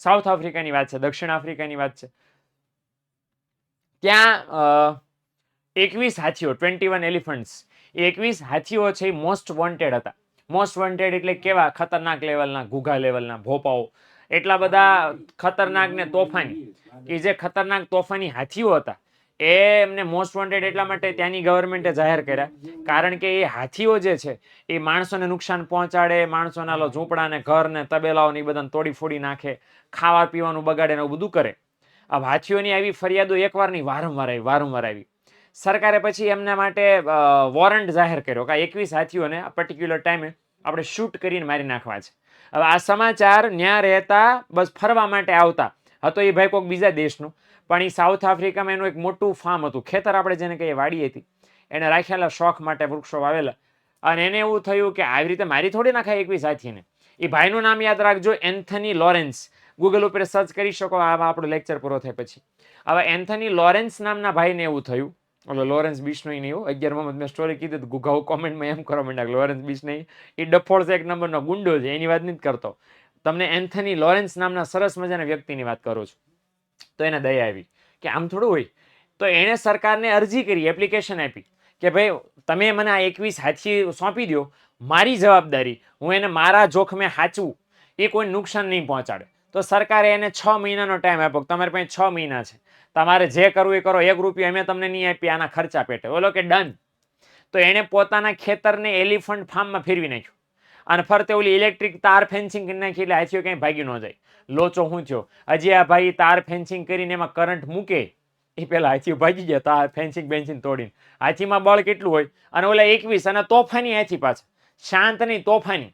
South આફ્રિકાની વાત છે, દક્ષિણ આફ્રિકાની વાત છે. ત્યાં એકવીસ હાથીઓ ટ્વેન્ટી વન એલિફન્ટ્સ એકવીસ હાથીઓ છે એ મોસ્ટ વોન્ટેડ હતા. મોસ્ટ વોન્ટેડ એટલે કેવા? ખતરનાક લેવલના ઘૂઘા લેવલના ભોપાઓ. એટલા બધા ખતરનાક ને તોફાની. કે જે ખતરનાક તોફાની હાથીઓ હતા એ એમને મોસ્ટ વોન્ટેડ એટલા માટે ત્યાંની ગવર્મેન્ટે જાહેર કર્યા. કારણ કે એ હાથીઓ જે છે, એ માણસોને નુકસાન પહોંચાડે, માણસોના લો ઝૂંપડાને, ઘરને, તબેલાઓને એ બધાને તોડી ફોડી નાખે, ખાવા પીવાનું બગાડે એવું બધું કરે. આ હાથીઓની આવી ફરિયાદો એકવાર નહીં, વારંવાર આવી વારંવાર આવી. સરકારે પછી એમના માટે વોરંટ જાહેર કર્યો કે એકવીસ હાથીઓને આ પર્ટિક્યુલર ટાઈમે આપણે શૂટ કરીને મારી નાખવા છે. હવે આ સમાચાર ન્યા રહેતા, બસ ફરવા માટે આવતા. હતો એ ભાઈ કોઈક બીજા દેશનું. પણ એ સાઉથ આફ્રિકામાં એનું એક મોટું ફાર્મ હતું. ખેતર આપણે જેને કહીએ વાડી હતી એને રાખેલા શોખ માટે વૃક્ષો વાવેલા. અને એને એવું થયું કે આવી રીતે મારી થોડી નાખાય એકવીસ સાથીને એ ભાઈનું નામ યાદ રાખજો એન્થની લોરેન્સ ગૂગલ ઉપર સર્ચ કરી શકો, આ આપણો લેક્ચર પૂરો થાય પછી. હવે એન્થની લોરેન્સ નામના ભાઈને એવું થયું. ઓલો લોરેન્સ બિશ્નોઈ નહીં એવું. અગિયારમાં મેં સ્ટોરી કીધી તો ગુગાઓ કોમેન્ટમાં એમ કરવા માંડ્યા લોરેન્સ બિશ્નોઈ એ ડફોળ છે એક નંબરનો ગુંડો છે, એની વાત નથી કરતો. તમને એન્થની લોરેન્સ નામના સરસ મજાના વ્યક્તિની વાત કરું છું. તો એને દયા આવી કે આમ થોડું હોય. તો એણે સરકારને અરજી કરી એપ્લિકેશન આપી કે ભાઈ, તમે મને આ એકવીસ હાથી સોંપી દો મારી જવાબદારી, હું એને મારા જોખમે હાચવું. એ કોઈ નુકસાન નહીં પહોંચાડે. તો સરકારે એને છ મહિનાનો ટાઈમ આપ્યો. તમારી પાસે છ મહિના છે. તમારે જે કરવું એ કરો. એક રૂપિયા અમે તમને નહીં આપીએ આના ખર્ચા પેટે. બોલો કે ડન તો એણે પોતાના ખેતરને એલિફન્ટ ફાર્મમાં ફેરવી નાખ્યું. અને ફરતે ઓલી ઇલેક્ટ્રિક તાર ફેન્સિંગ કરી નાખી એટલે હાથીઓ ક્યાંય ભાગી ન જાય. લોચો હું થયો. હજી આ ભાઈ તાર ફેન્સિંગ કરીને એમાં કરંટ મૂકે, એ પેલા હાથી ભાગી ગયા તાર ફેન્સિંગ બેન્સિંગ તોડીને. હાથીમાં બળ કેટલું હોય? અને ઓલા એકવીસ અને તોફાની હાથી પાછા. શાંત નહીં, તોફાની.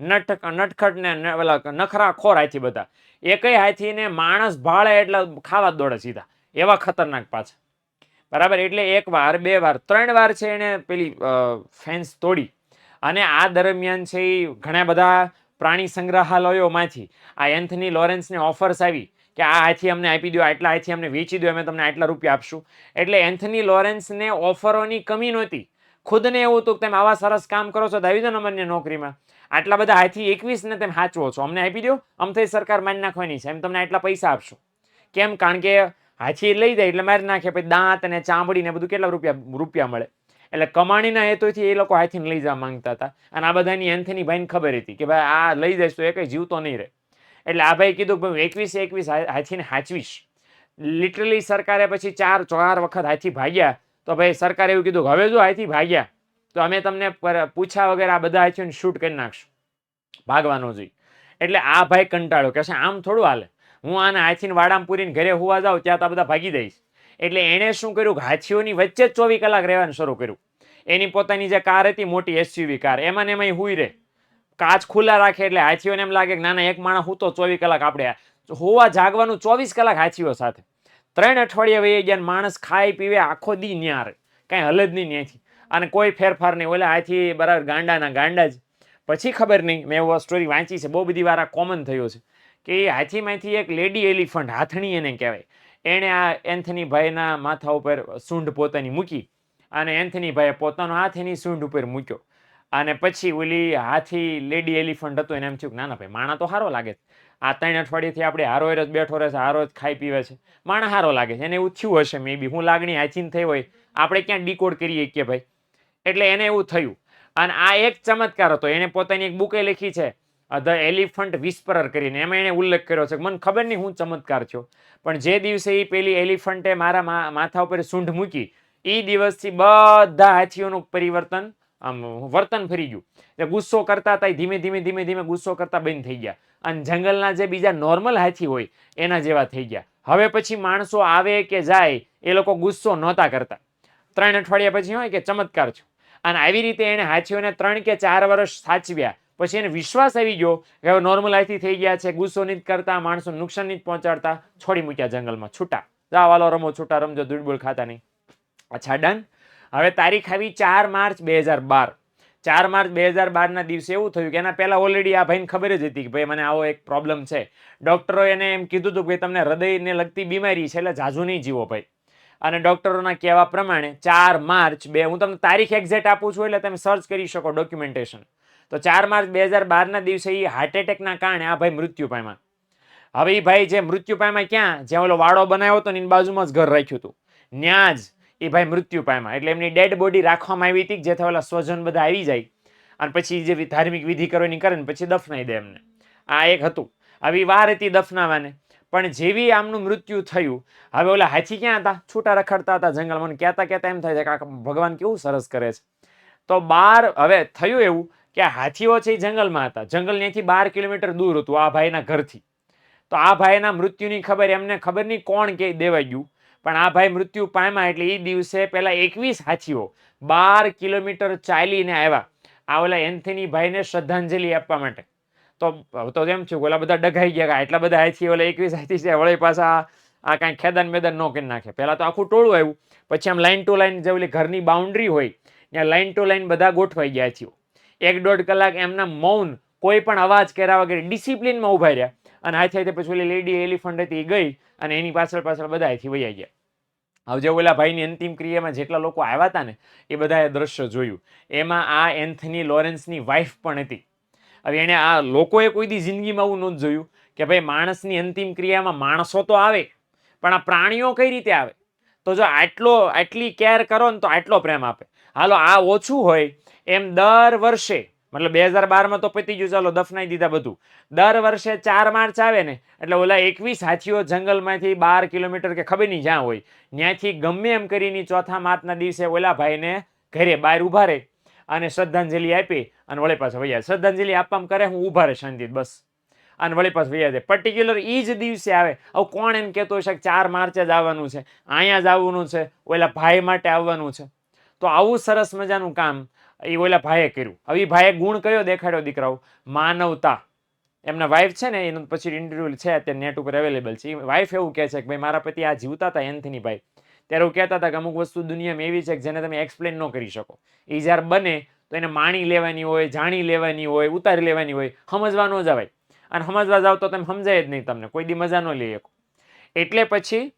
નટ નટખટ ને ઓલા નખરા ખોર હાથી બધા. એકય હાથીને માણસ ભાળે એટલે ખાવા દોડે સીધા. એવા ખતરનાક પાછા. બરાબર? એટલે એક વાર, બે વાર, ત્રણ વાર છે એને પેલી ફેન્સ તોડી. અને આ દરમિયાન છે એ ઘણા બધા પ્રાણી સંગ્રહાલયોમાંથી આ એન્થની લોરેન્સને ઓફર્સ આવી કે આ હાથી અમને આપી દો આટલા હાથી અમને વેચી દો અમે તમને આટલા રૂપિયા આપશું. એટલે એન્થની લોરેન્સને ઓફરોની કમી નહોતી. ખુદને એવું હતું કે તમે આવા સરસ કામ કરો છો તો આવી દો અમને નોકરીમાં. આટલા બધા હાથી એકવીસને તમે હાચવો છો. અમને આપી દો અમથી સરકાર માની નાખવાની છે. એમ તમને આટલા પૈસા આપશું. કેમ? કારણ કે હાથી લઈ જાય એટલે મારી નાખે. પછી દાંત અને ચામડી ને બધું કેટલા રૂપિયા રૂપિયા મળે? એટલે કમાણીના હેતુથી એ લોકો હાથીને લઈ જવા માંગતા હતા. અને આ બધાની એન્થની ભાઈને ખબર હતી કે ભાઈ આ લઈ જઈશ તો એ કંઈ જીવતો નહીં રહે. એટલે આ ભાઈ કીધું કે ભાઈ એકવીસ એકવીસ હાથીને હાચવીશ. લિટરલી સરકારે પછી ચાર ચાર વખત હાથી ભાગ્યા. તો ભાઈ સરકારે એવું કીધું હવે જો હાથી ભાગ્યા, તો અમે તમને પૂછ્યા વગર આ બધા હાથીઓને શૂટ કરી નાખશું. ભાગવાનો જોઈએ એટલે આ ભાઈ કંટાળો કે આમ થોડું હાલે. હું આને હાથીને વાડામાં પૂરીને ઘરે હોવા જાઉં, ત્યાં તો આ બધા ભાગી દઈશ. એટલે એણે શું કર્યું? હાથીઓની વચ્ચે જ ચોવીસ કલાક રહેવાનું શરૂ કર્યું. એની પોતાની જે કાર હતી, મોટી એસયુવી કાર, એમાં ને એમાં હુઈ રહે. કાચ ખુલ્લા રાખે એટલે હાથીઓને એમ લાગે કે ના ના એક માણસ હું તો ચોવીસ કલાક આપણે હોવા જાગવાનું ચોવીસ કલાક હાથીઓ સાથે. ત્રણ અઠવાડિયા વહી ગયા માણસ ખાઈ પીવે, આખો દી ન્યા રહે. કાંઈ હલદ નહીં ત્યાંથી. અને કોઈ ફેરફાર નહીં. ઓલા હાથી બરાબર ગાંડાના ગાંડા જ. પછી ખબર નહીં, મેં એવો સ્ટોરી વાંચી છે. બહુ બધી વાર આ કોમન થયો છે. કે એ હાથીમાંથી એક લેડી એલિફન્ટ હાથણી એને કહેવાય. એણે આ એન્થની ભાઈના માથા ઉપર સૂંઢ પોતાની મૂકી અને એન્થની ભાઈએ પોતાનો હાથ એની સૂંઢ ઉપર મૂક્યો. અને પછી ઓલી હાથી લેડી એલિફન્ટ હતો, એને એમ થયું ના ના ભાઈ, માણા તો સારો લાગે છે. આ ત્રણ અઠવાડિયેથી આપણે હારો જ બેઠો રહે છે, હારો જ ખાઈ પીવે છે. માણા સારો લાગે છે, એને એવું થયું હશે, મે બી હું લાગણી આચીન થઈ હોય, આપણે ક્યાં ડીકોડ કરીએ કે ભાઈ? એટલે એને એવું થયું. અને આ એક ચમત્કાર હતો, એને પોતાની એક બુકે લખી છે ધ એલિફન્ટ વિસ્પરર કરીને. એમાં એણે ઉલ્લેખ કર્યો છે મને ખબર નહીં હું ચમત્કાર છો, પણ જે દિવસે એ પેલી એલિફન્ટે મારા માથા ઉપર સૂંઢ મૂકી એ દિવસથી બધા હાથીઓનું પરિવર્તન, આમ, વર્તન ફરી ગયું. એટલે ગુસ્સો કરતા હતા ધીમે ધીમે ધીમે ધીમે ગુસ્સો કરતા બંધ થઈ ગયા. અને જંગલના જે બીજા નોર્મલ હાથી હોય, એના જેવા થઈ ગયા. હવે પછી માણસો આવે કે જાય, એ લોકો ગુસ્સો નહોતા કરતા. ત્રણ અઠવાડિયા પછી હોય કે ચમત્કાર છો. અને આવી રીતે એણે હાથીઓને ત્રણ કે ચાર વર્ષ સાચવ્યા. પછી એને વિશ્વાસ આવી ગયો કે હવે નોર્મલ થઈ ગયા છે, ગુસ્સો નહીં કરતા, માણસો નુકસાન નહીં પહોંચાડતા, છોડી મૂક્યા જંગલમાં, છૂટા. જા વાલો રમો છૂટા, રમજો દૂડબુલ ખાતા નહીં. અચ્છા ડન હવે તારીખ આવી ચાર માર્ચ બે હજાર બાર. ચાર માર્ચ બે હજાર બારના દિવસે એવું થયું કે એના પહેલાં ઓલરેડી આ ભાઈને ખબર જ હતી કે ભાઈ મને આવો એક પ્રોબ્લેમ છે. ડૉક્ટરો એને એમ કીધું હતું કે તમને હૃદયને લગતી બીમારી છે એટલે ઝાઝુ નહીં જીવો ભાઈ. અને ડૉક્ટરોના કહેવા પ્રમાણે ચાર માર્ચ બે, હું તમને તારીખ એક્ઝેક્ટ આપું છું એટલે તમે સર્ચ કરી શકો ડોક્યુમેન્ટેશન તો ચાર માર્ચ બે હજાર બારના દિવસે એ હાર્ટ એટેકના કારણે આ ભાઈ મૃત્યુ પામ્યા. હવે એ ભાઈ જે મૃત્યુ પામ્યા ક્યાં? જ્યાં ઓલો વાડો બનાવ્યો હતો ને એની બાજુમાં જ ઘર રાખ્યું હતું. ત્યાં જ એ ભાઈ મૃત્યુ પામ્યા. એટલે એમની ડેડ બોડી રાખવામાં આવી હતી જેથી ઓલા સ્વજન બધા આવી જાય. અને પછી જે ધાર્મિક વિધિ કરવાની કરે ને પછી દફનાઈ દે એમને. આ એક હતું. આવી વાર હતી દફનાવાને. પણ જેવી આમનું મૃત્યુ થયું, હવે ઓલા હાથી ક્યાં હતા? છૂટા રખડતા હતા જંગલમાં. કહેતા કહેતા એમ થાય છે કે ભગવાન કેવું સરસ કરે છે. તો બાર, હવે થયું એવું કે હાથીઓ છે એ જંગલમાં હતા. જંગલ ત્યાંથી બાર કિલોમીટર દૂર હતું આ ભાઈના ઘરથી. તો આ ભાઈના મૃત્યુની ખબર એમને ખબર નહીં કોણ કે દેવાઈ ગયું. પણ આ ભાઈ મૃત્યુ પામ્યા એટલે એ દિવસે પહેલા એકવીસ હાથીઓ બાર કિલોમીટર ચાલીને આવ્યા. આ ઓલા એન્થની ભાઈને શ્રદ્ધાંજલિ આપવા માટે. તો તો એમ થયું ઓલા બધા ડઘાઈ ગયા કે આટલા બધા હાથી ઓલા એકવીસ હાથી છે, વળી પાછા આ કાંઈ ખેદાન મેદાન ન કરી નાખે. પહેલાં તો આખું ટોળું આવ્યું. પછી આમ લાઈન ટુ લાઇન જે ઓલી ઘરની બાઉન્ડ્રી હોય, ત્યાં લાઈન ટુ લાઈન બધા ગોઠવાઈ ગયા હાથીઓ. એક દોઢ કલાક એમના મૌન કોઈ પણ અવાજ કર્યા વગર ડિસિપ્લિનમાં ઊભા રહ્યા. અને હાથે હાથે પછી ઓલી લેડી એલિફન્ટ હતી એ ગઈ અને એની પાછળ પાછળ બધા અહીંથી વૈયા ગયા. હવે જે ઓલા ભાઈની અંતિમ ક્રિયામાં જેટલા લોકો આવ્યા હતા ને, એ બધાએ દ્રશ્ય જોયું. એમાં આ એન્થની લોરેન્સની વાઈફ પણ હતી. હવે એણે આ લોકોએ કોઈ દી જિંદગીમાં આવું નહોતું જોયું કે ભાઈ માણસની અંતિમ ક્રિયામાં માણસો તો આવે, પણ આ પ્રાણીઓ કઈ રીતે આવે? તો જો આટલો, આટલી કેર કરો ને તો આટલો પ્રેમ આપે. હાલો, આ ઓછું હોય એમ દર વર્ષે, મતલબ બે હજાર બારમાં તો પતી ગયું, ચાલો દફનાઈ દીધા બધું. દર વર્ષે ચાર માર્ચ આવે ને, એટલે ઓલા એકવીસ હાથીઓ જંગલમાંથી બાર કિલોમીટર કે ખબર નહીં જ્યાં હોય ત્યાંથી ગમે એમ કરીને ચોથા માર્ચના દિવસે ઓલા ભાઈને ઘરે બહાર ઊભા રહે અને શ્રદ્ધાંજલિ આપી અને વળી પાછા વૈયા શ્રદ્ધાંજલિ આપવામાં કરે, હું ઊભા રહે શાંતિ બસ. અને વળી પાછું વૈયા જાય. પર્ટિક્યુલર એ જ દિવસે આવે. હવે કોણ એમ કહેતો હશે ચાર માર્ચે જ આવવાનું છે? અહીંયા જ આવવાનું છે? ઓલા ભાઈ માટે આવવાનું છે? તો આવું સરસ મજાનું કામ એ ઓલા ભાઈએ કર્યું. હવે એ ભાઈએ ગુણ કયો દેખાડ્યો દીકરાઓ? માનવતા. એમના વાઈફ છે ને, એનું પછી ઇન્ટરવ્યુ છે, અત્યારે નેટ ઉપર અવેલેબલ છે. વાઈફ એવું કહે છે કે ભાઈ, મારા પતિ આ જીવતા હતા એન્થની ભાઈ. ત્યારે એવું કહેતા હતા કે અમુક વસ્તુ દુનિયામાં એવી છે કે જેને તમે એક્સપ્લેન ન કરી શકો. એ જ્યારે બને તો એને માણી લેવાની હોય, જાણી લેવાની હોય, ઉતારી લેવાની હોય, સમજવા ન જવાય. અને સમજવા જાવ તો તમે સમજાય જ નહીં તમને. કોઈ દી મજા ન લઈ શકો એટલે પછી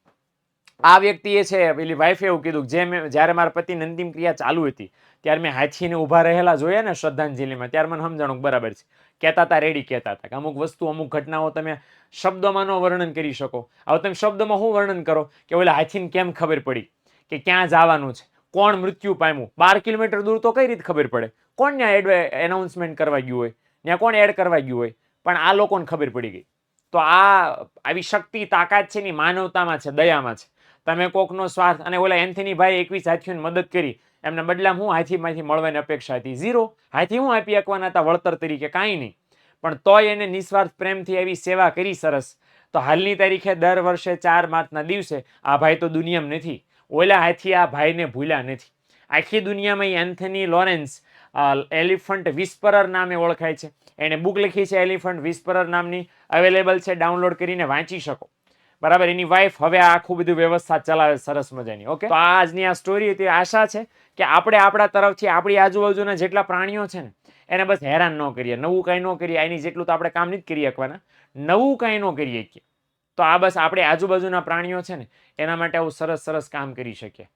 આ વ્યક્તિએ છે, પેલી વાઈફે એવું કીધું જે મેં, જ્યારે મારા પતિની અંતિમ ક્રિયા ચાલુ હતી, ત્યારે મેં હાથીને ઊભા રહેલા જોયા ને શ્રદ્ધાંજલિમાં, ત્યારે મને સમજાણું બરાબર છે. કહેતા હતા રેડી કહેતા હતા કે અમુક વસ્તુ, અમુક ઘટનાઓ તમે શબ્દોમાંનો વર્ણન કરી શકો. હવે તમે શબ્દોમાં શું વર્ણન કરો? કે ઓલા હાથીને કેમ ખબર પડી? કે ક્યાં જવાનું છે? કોણ મૃત્યુ પામ્યું? બાર કિલોમીટર દૂર તો કઈ રીતે ખબર પડે? કોણ ત્યાં એડ એનાઉન્સમેન્ટ કરવા ગયું હોય? ત્યાં કોણ એડ કરવા ગયું હોય? પણ આ લોકોને ખબર પડી ગઈ. તો આ, આવી શક્તિ, તાકાત છે ની માનવતામાં છે, દયામાં છે. તમે કોકનો સ્વાર્થ અને ઓલા એન્થની ભાઈ એકવીસ હાથીઓને મદદ કરી. એમને બદલામાં હું હાથીમાંથી મળવાની અપેક્ષા હતી. ઝીરો, હાથી હું આપી આપવાના હતા વળતર તરીકે, કાંઈ નહીં. પણ તોય એને નિસ્વાર્થ પ્રેમથી એવી સેવા કરી સરસ. તો હાલની તારીખે દર વર્ષે ચાર માર્ચના દિવસે આ ભાઈ તો દુનિયામાં નથી. ઓલા હાથી આ ભાઈને ભૂલ્યા નથી. આખી દુનિયામાં એન્થની લોરેન્સ એલિફન્ટ વિસ્પરર નામે ઓળખાય છે. એણે બુક લખી છે એલિફન્ટ વિસ્પરર નામની. અવેલેબલ છે, ડાઉનલોડ કરીને વાંચી શકો. બરાબર? એની વાઈફ હવે આખું બધું વ્યવસ્થા ચલાવે, સરસ મજાની ઓકે તો આજની આ સ્ટોરી હતી, આશા છે કે આપણે આપણા તરફથી આપણી આજુબાજુના જેટલા પ્રાણીઓ છે ને, એને બસ હેરાન ન કરીએ, નવું કાંઈ ન કરીએ એની જેટલું તો આપણે કામ નથી કરી શકવાના, નવું કાંઈ ન કરીએ શકીએ. તો આ બસ આપણે આજુબાજુના પ્રાણીઓ છે ને, એના માટે આવું સરસ સરસ કામ કરી શકીએ.